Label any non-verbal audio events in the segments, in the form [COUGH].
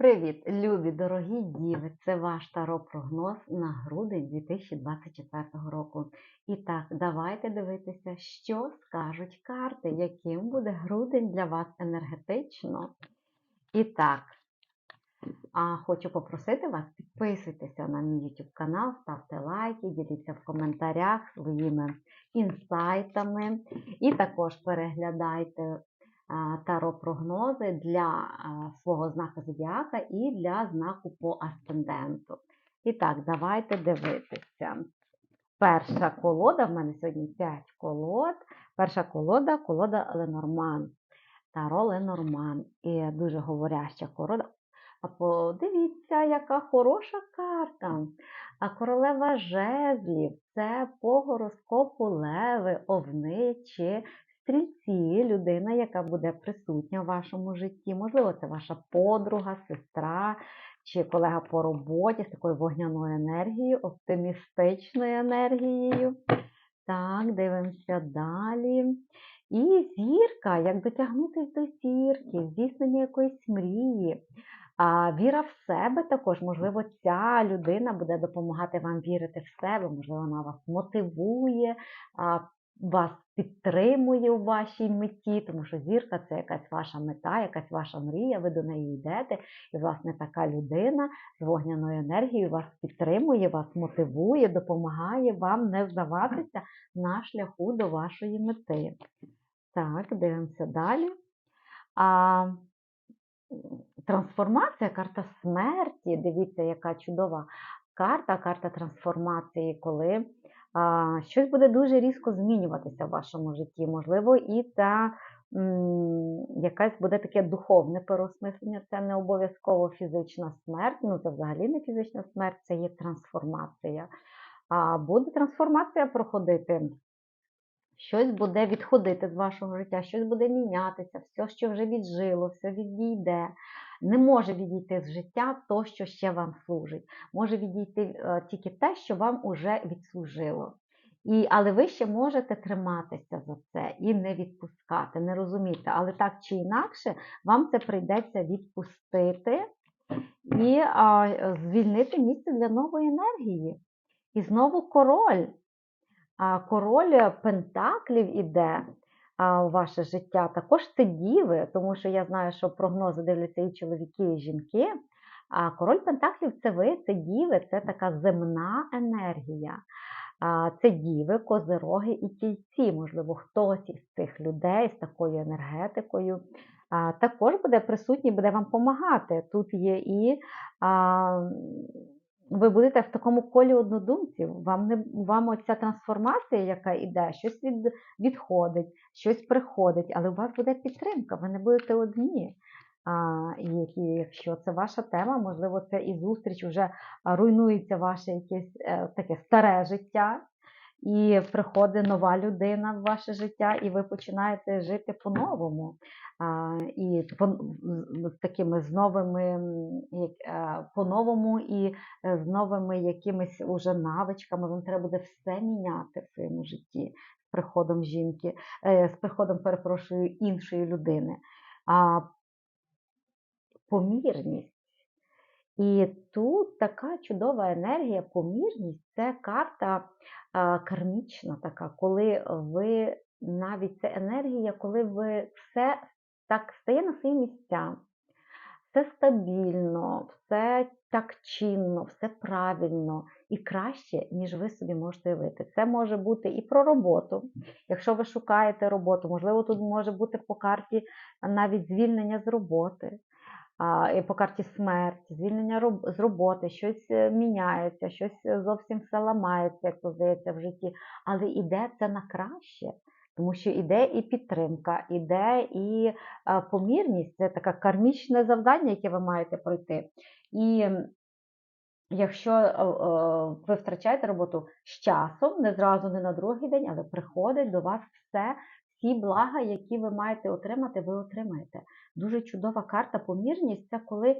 Привіт, любі дорогі діви! Це ваш таро-прогноз на грудень 2024 року. І так, давайте дивитися, що скажуть карти, яким буде грудень для вас енергетично. І так, а хочу попросити вас підписуйтеся на мій YouTube канал, ставте лайки, діліться в коментарях своїми інсайтами. І також переглядайте таро-прогнози для свого знака зодіака і для знаку по асценденту. І так, давайте дивитися. Перша колода, в мене сьогодні 5 колод. Перша колода колода Ленорман. Таро Ленорман. І дуже говоряща колода. А подивіться, яка хороша карта. А королева жезлів це по гороскопу леви, овни чи Стрільці людина, яка буде присутня в вашому житті. Можливо, це ваша подруга, сестра чи колега по роботі з такою вогняною енергією, оптимістичною енергією. Так, дивимося далі. І зірка, як дотягнутися до зірки, здійснення якоїсь мрії. А Віра в себе також, можливо, ця людина буде допомагати вам вірити в себе, можливо, вона вас мотивує, вас підтримує у вашій меті, тому що зірка це якась ваша мета, якась ваша мрія, ви до неї йдете. І, власне, така людина з вогняною енергією вас підтримує, вас мотивує, допомагає вам не здаватися на шляху до вашої мети. Так, дивимося далі. А, Трансформація, карта смерті. Дивіться, яка чудова карта, карта трансформації, коли щось буде дуже різко змінюватися в вашому житті. Можливо, і та якась буде таке духовне переосмислення, це не обов'язково фізична смерть, ну це взагалі не фізична смерть, це є трансформація. А буде трансформація проходити. Щось буде відходити з вашого життя, щось буде мінятися, все, що вже віджило, все відійде. Не може відійти з життя то, що ще вам служить. Може відійти е, тільки те, що вам уже відслужило. І, Але ви ще можете триматися за це і не відпускати, не розуміти. Але так чи інакше, вам це прийдеться відпустити і а, звільнити місце для нової енергії. І знову король. Король Пентаклів іде у ваше життя. Також це діви, тому що я знаю, що прогнози дивляться і чоловіки, і жінки. А король Пентаклів це ви, це діви, це така земна енергія. Це діви, козироги і тільці, можливо, хтось із цих людей з такою енергетикою. Також буде присутній, буде вам допомагати. Тут є і ви будете в такому колі однодумців. Вам не вам оця трансформація, яка йде, щось від, відходить, щось приходить, але у вас буде підтримка, ви не будете одні. А, які, Якщо це ваша тема, можливо, це і зустріч вже руйнується ваше якесь е, таке старе життя, і приходить нова людина в ваше життя, і ви починаєте жити по-новому. І з такими з новими по-новому і е, з новими якимись уже навичками. Вам треба буде все міняти в своєму житті з приходом жінки, е, з приходом, перепрошую, іншої людини. А помірність. І тут така чудова енергія, помірність це карта кармічна, така, коли ви навіть це енергія, коли ви все так стає на свої місця, все стабільно, все так чинно, все правильно і краще, ніж ви собі можете уявити. Це може бути і про роботу. Якщо ви шукаєте роботу, можливо, тут може бути по карті навіть звільнення з роботи по карті смерть, звільнення з роботи, щось е, міняється, щось е, зовсім все ламається, як то здається в житті. Але іде це на краще, тому що іде і підтримка, іде і е, помірність це таке кармічне завдання, яке ви маєте пройти. І Якщо ви втрачаєте роботу з часом, не зразу, не на другий день, але приходить до вас все всі блага, які ви маєте отримати, ви отримаєте. Дуже чудова карта помірність це коли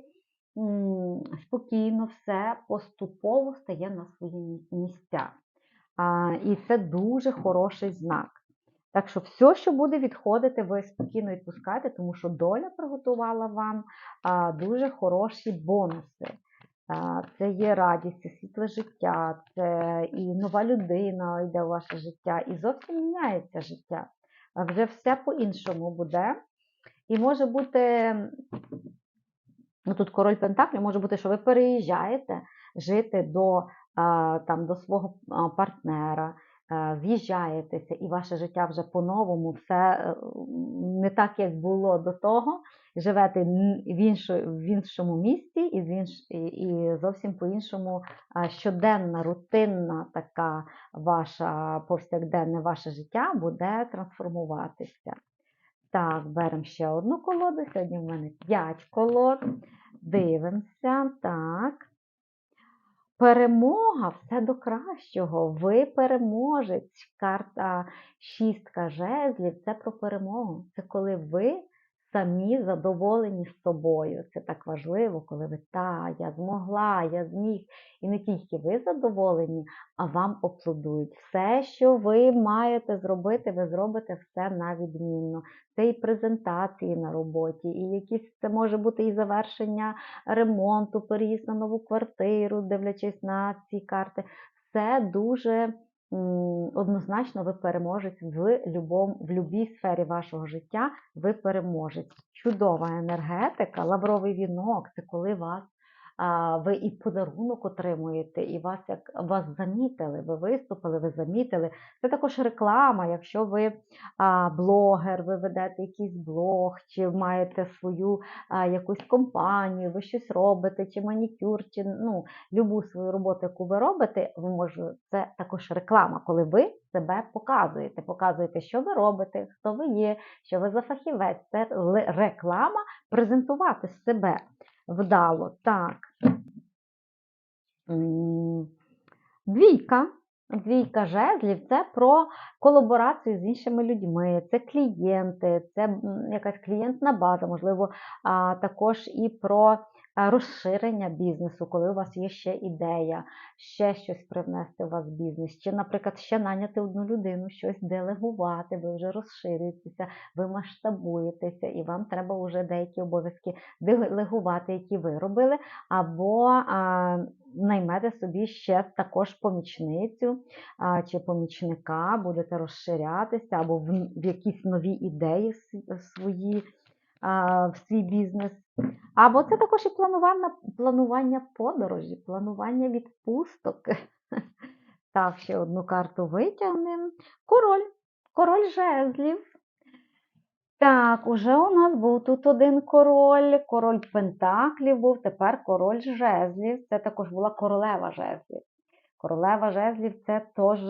спокійно все поступово стає на свої місця. І це дуже хороший знак. Так що все, що буде відходити, ви спокійно відпускайте, тому що доля приготувала вам дуже хороші бонуси. Це є радість, це світле життя, це і нова людина йде в ваше життя, і зовсім міняється життя. Вже все по-іншому буде. І може бути, ну тут король Пентаклів, може бути, що ви переїжджаєте жити до, там, до свого партнера, з'їжджаєтеся, і ваше життя вже по-новому, все е, не так, як було до того. Живете в, іншому місті і, з інш, і, і зовсім по-іншому щоденна, рутинна така ваша повсякденне ваше життя буде трансформуватися. Так, беремо ще одну колоду. Сьогодні в мене 5 колод. Дивимося. Так. Перемога, все до кращого. Ви переможець. Карта шістка жезлів це про перемогу. Це коли ви самі задоволені з собою. Це так важливо, коли ви та, я змогла, я зміг. І не тільки ви задоволені, а вам аплодують. Все, що ви маєте зробити, ви зробите все на відмінно. Це і презентації на роботі, і якісь це може бути і завершення ремонту, переїзд на нову квартиру, дивлячись на ці карти. Все дуже однозначно ви переможець в любом, в любій сфері вашого життя. Ви переможець. Чудова енергетика, лавровий вінок це коли вас. Ви і подарунок отримуєте, і вас як вас замітили, ви виступили, ви замітили. Це також реклама, якщо ви блогер, ви ведете якийсь блог, чи маєте свою якусь компанію, ви щось робите, чи манікюр, чи ну, любу свою роботу, яку ви робите, ви може, це також реклама, коли ви себе показуєте, показуєте, що ви робите, хто ви є, що ви за фахівець. Це реклама презентувати себе вдало. Так. Двійка. Двійка жезлів це про колаборацію з іншими людьми, це клієнти, це якась клієнтна база, можливо, також і про розширення бізнесу, коли у вас є ще ідея, ще щось привнести у вас в бізнес, чи, наприклад, ще наняти одну людину, щось делегувати, ви вже розширюєтеся, ви масштабуєтеся, і вам треба вже деякі обов'язки делегувати, які ви робили, або а, наймете собі ще також помічницю а, чи помічника, будете розширятися, або в, в якісь нові ідеї свої в свій бізнес. Або це також і планування, планування подорожі, планування відпусток. [LAUGHS] Так, ще одну карту витягнемо. Король. Король жезлів. Так, уже у нас був тут один король, король Пентаклів був, тепер король жезлів. Це також була королева жезлів. Королева жезлів це теж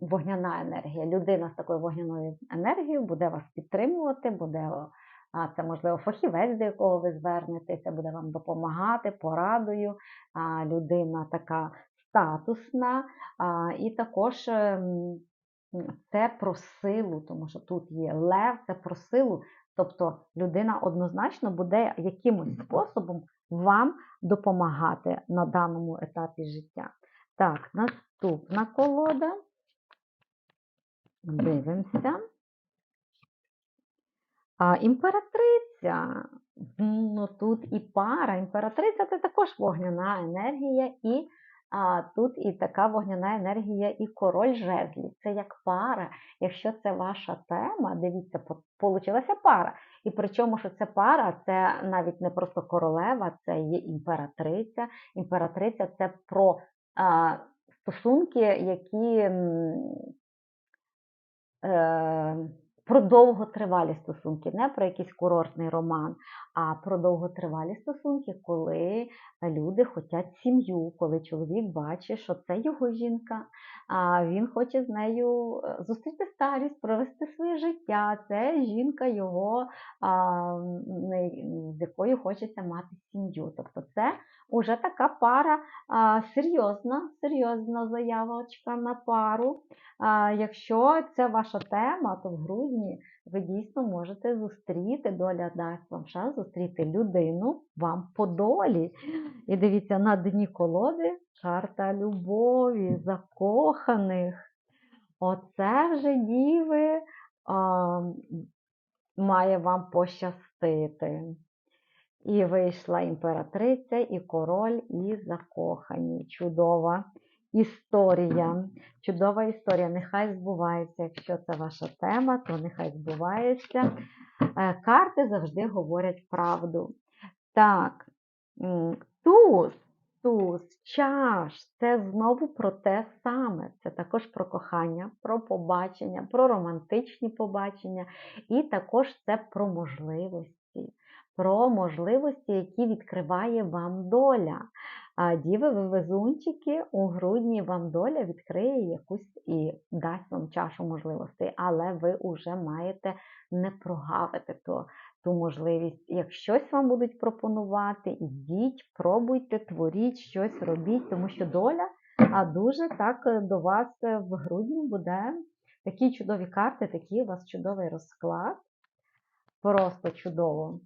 вогняна енергія. Людина з такою вогняною енергією буде вас підтримувати, буде а, це, можливо, фахівець, до якого ви звернетеся, буде вам допомагати порадою. А, людина така статусна, а, і також. ем, це про силу, тому що тут є лев, це про силу. Тобто людина однозначно буде якимось способом вам допомагати на даному етапі життя. Так, наступна колода. Дивимося. А, імператриця. Ну, тут і пара. Імператриця це також вогняна енергія, і а, тут і така вогняна енергія, і король жезлів. Це як пара. Якщо це ваша тема, дивіться, по- получилася пара. І причому, що це пара, це навіть не просто королева, це є імператриця. Імператриця це про а, стосунки, які. е, про довготривалі стосунки, не про якийсь курортний роман, а про довготривалі стосунки, коли люди хочуть сім'ю, коли чоловік бачить, що це його жінка, а він хоче з нею е, зустріти старість, провести своє життя. Це жінка його, з якою хочеться мати сім'ю. Тобто це вже така пара серйозна, серйозна заявочка на пару. Якщо це ваша тема, то в грудні ви дійсно можете зустріти, доля дасть вам шанс зустріти людину вам по долі. І дивіться, на дні колоди карта любові, закоханих. Оце вже діви а, має вам пощастити. І вийшла імператриця, і король, і закохані. Чудова історія. Чудова історія. Нехай збувається. Якщо це ваша тема, то нехай збувається. Е, Карти завжди говорять правду. Так, туз, туз, чаш. Це знову про те саме. Це також про кохання, про побачення, про романтичні побачення, і також це про можливості. Про можливості, які відкриває вам доля. А Діви, ви везунчики, у грудні вам доля відкриє якусь і дасть вам чашу можливостей, але ви вже маєте не прогавити то, ту можливість. Як щось вам будуть пропонувати, ідіть, пробуйте, творіть щось, робіть, тому що доля а дуже так е, до вас е, в грудні буде такі чудові карти, такий у вас чудовий розклад. Просто чудово.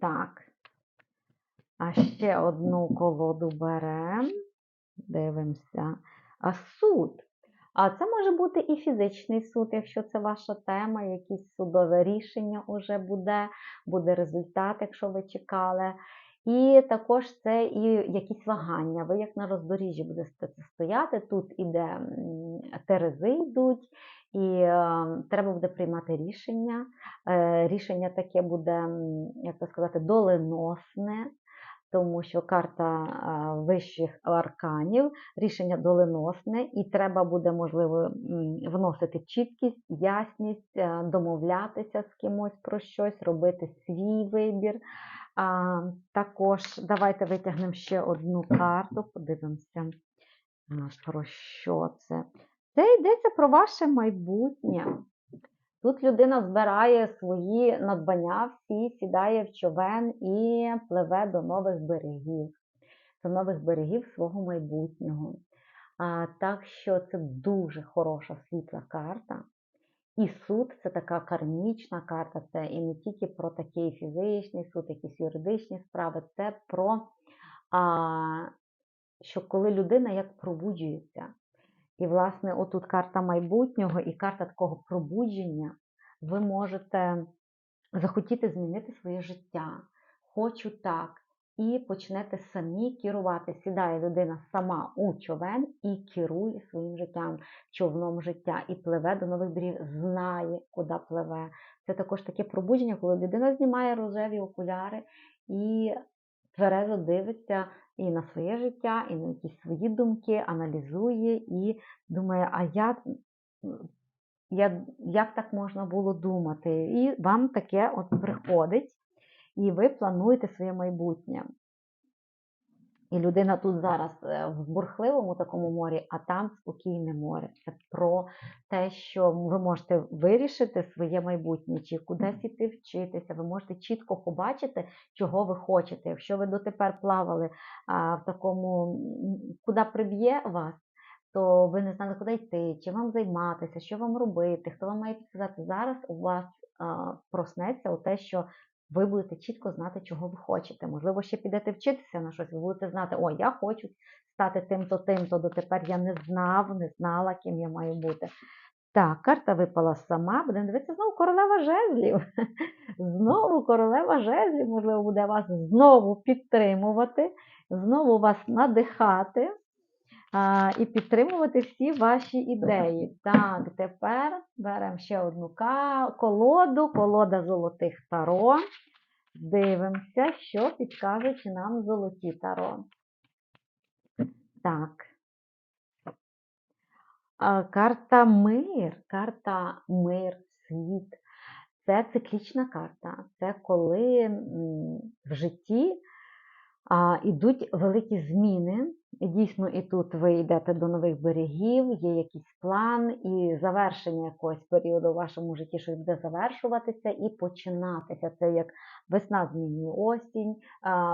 Так. А ще одну колоду беремо. Дивимося. А суд. А це може бути і фізичний суд, якщо це ваша тема, якесь судове рішення вже буде, буде результат, якщо ви чекали. І також це і якісь вагання. Ви як на роздоріжжі будете стояти. Тут іде терези йдуть, і е, треба буде приймати рішення. Е, рішення таке буде, як би сказати, доленосне тому що карта вищих арканів, рішення доленосне, і треба буде, можливо, вносити чіткість, ясність, е, домовлятися з кимось про щось, робити свій вибір. Також давайте витягнемо ще одну карту, подивимося, про що це. Це йдеться про ваше майбутнє. Тут людина збирає свої надбання, всі сідає в човен і пливе до нових берегів, до нових берегів свого майбутнього. А, Так що це дуже хороша світла карта. І суд це така кармічна карта, це і не тільки про такий фізичний суд, якісь юридичні справи, це про а, що коли людина як пробуджується. І, власне, отут карта майбутнього і карта такого пробудження. Ви можете захотіти змінити своє життя. Хочу так. І почнете самі керувати. Сідає людина сама у човен і керує своїм життям, човном життя, і пливе до нових берегів, знає, куди пливе. Це також таке пробудження, коли людина знімає рожеві окуляри і тверезо дивиться і на своє життя, і на якісь свої думки, аналізує і думає, а я, я, як так можна було думати? І вам таке от приходить, і ви плануєте своє майбутнє. І людина тут зараз е, в бурхливому такому морі, а там спокійне море. Це про те, що ви можете вирішити своє майбутнє, чи кудись іти вчитися. Ви можете чітко побачити, чого ви хочете. Якщо ви дотепер плавали а, в такому, куди приб'є вас, то ви не знали, куди йти, чим вам займатися, що вам робити, хто вам має підказати. Зараз у вас а, проснеться у те, що ви будете чітко знати, чого ви хочете. Можливо, ще підете вчитися на щось, ви будете знати, о, я хочу стати тим-то, тим-то, дотепер я не знав, не знала, ким я маю бути. Так, карта випала сама, будемо дивитися знову королева жезлів. [LAUGHS] Знову королева жезлів, можливо, буде вас знову підтримувати, знову вас надихати і підтримувати всі ваші ідеї. Так, тепер беремо ще одну колоду, колода золотих таро. Дивимося, що підкажуть нам золоті таро. Так. Карта мир, карта мир, світ. Це циклічна карта. Це коли в житті йдуть великі зміни. Дійсно, і тут ви йдете до нових берегів, є якийсь план, і завершення якогось періоду в вашому житті щось буде завершуватися і починатися. Це як весна змінює осінь,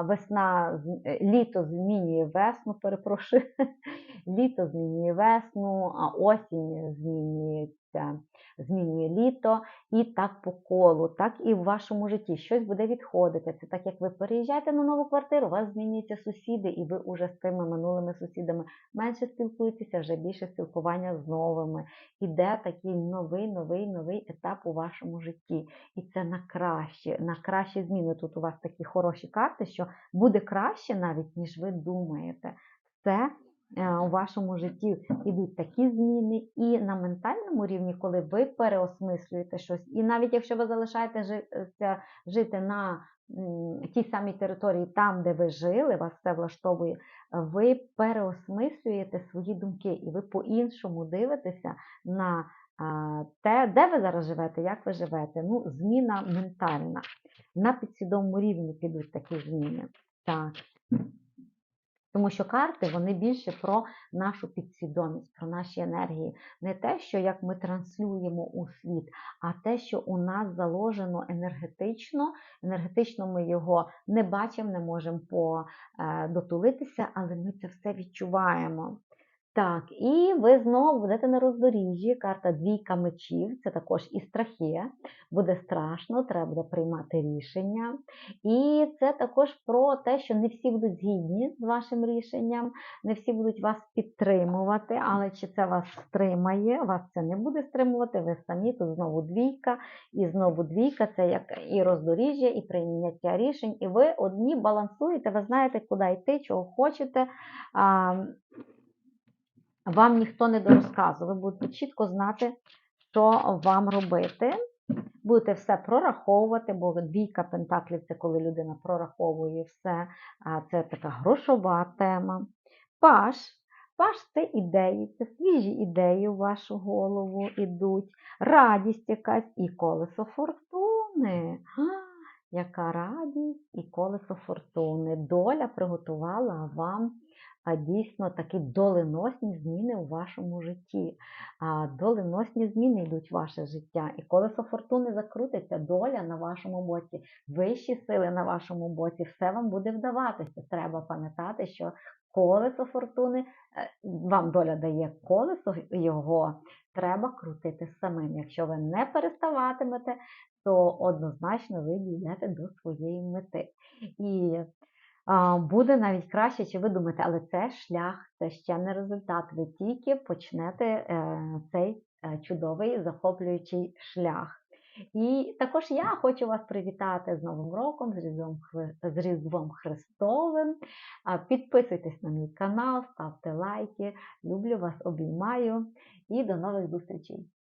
весна, е, літо змінює весну, перепрошую, [LAUGHS] літо змінює весну, а осінь змінює змінюється, змінює літо, і так по колу, так і в вашому житті щось буде відходити. Це так, як ви переїжджаєте на нову квартиру, у вас змінюються сусіди, і ви вже з тими минулими сусідами менше спілкуєтеся, вже більше спілкування з новими. Іде такий новий, новий, новий етап у вашому житті. І це на краще, на кращі зміни. Тут у вас такі хороші карти, що буде краще навіть, ніж ви думаєте. Це у вашому житті йдуть такі зміни, і на ментальному рівні, коли ви переосмислюєте щось, і навіть якщо ви залишаєтеся жити на тій самій території, там, де ви жили, вас все влаштовує, ви переосмислюєте свої думки, і ви по-іншому дивитеся на те, де ви зараз живете, як ви живете. Ну, зміна ментальна. На підсвідомому рівні підуть такі зміни. Так. Тому що карти вони більше про нашу підсвідомість, про наші енергії. Не те, що як ми транслюємо у світ, а те, що у нас заложено енергетично. Енергетично ми його не бачимо, не можемо е, дотулитися, але ми це все відчуваємо. Так, і ви знову будете на роздоріжжі. Карта двійка мечів, це також і страхи. Буде страшно, треба буде приймати рішення. І це також про те, що не всі будуть згідні з вашим рішенням, не всі будуть вас підтримувати, але чи це вас стримає, вас це не буде стримувати, ви самі тут знову двійка, і знову двійка це як і роздоріжжя, і прийняття рішень. І ви одні балансуєте, ви знаєте, куди йти, чого хочете вам ніхто не дорозказує. Ви будете чітко знати, що вам робити. Будете все прораховувати, бо двійка пентаклів це коли людина прораховує все. Це така грошова тема. Паш. Паш це ідеї, це свіжі ідеї у вашу голову йдуть, радість якась і колесо фортуни. Яка радість і колесо фортуни. Доля приготувала вам а дійсно такі доленосні зміни у вашому житті. А Доленосні зміни йдуть в ваше життя. І колесо фортуни закрутиться, доля на вашому боці, вищі сили на вашому боці, все вам буде вдаватися. Треба пам'ятати, що колесо фортуни, е, вам доля дає колесо його, треба крутити самим. Якщо ви не переставатимете, то однозначно ви дійдете до своєї мети. І буде навіть краще, чи ви думаєте, але це шлях, це ще не результат. Ви тільки почнете е, цей е, чудовий захоплюючий шлях. І також я хочу вас привітати з Новим роком, з Різдвом, з Різдвом Христовим. Підписуйтесь на мій канал, ставте лайки. Люблю вас, обіймаю і до нових зустрічей!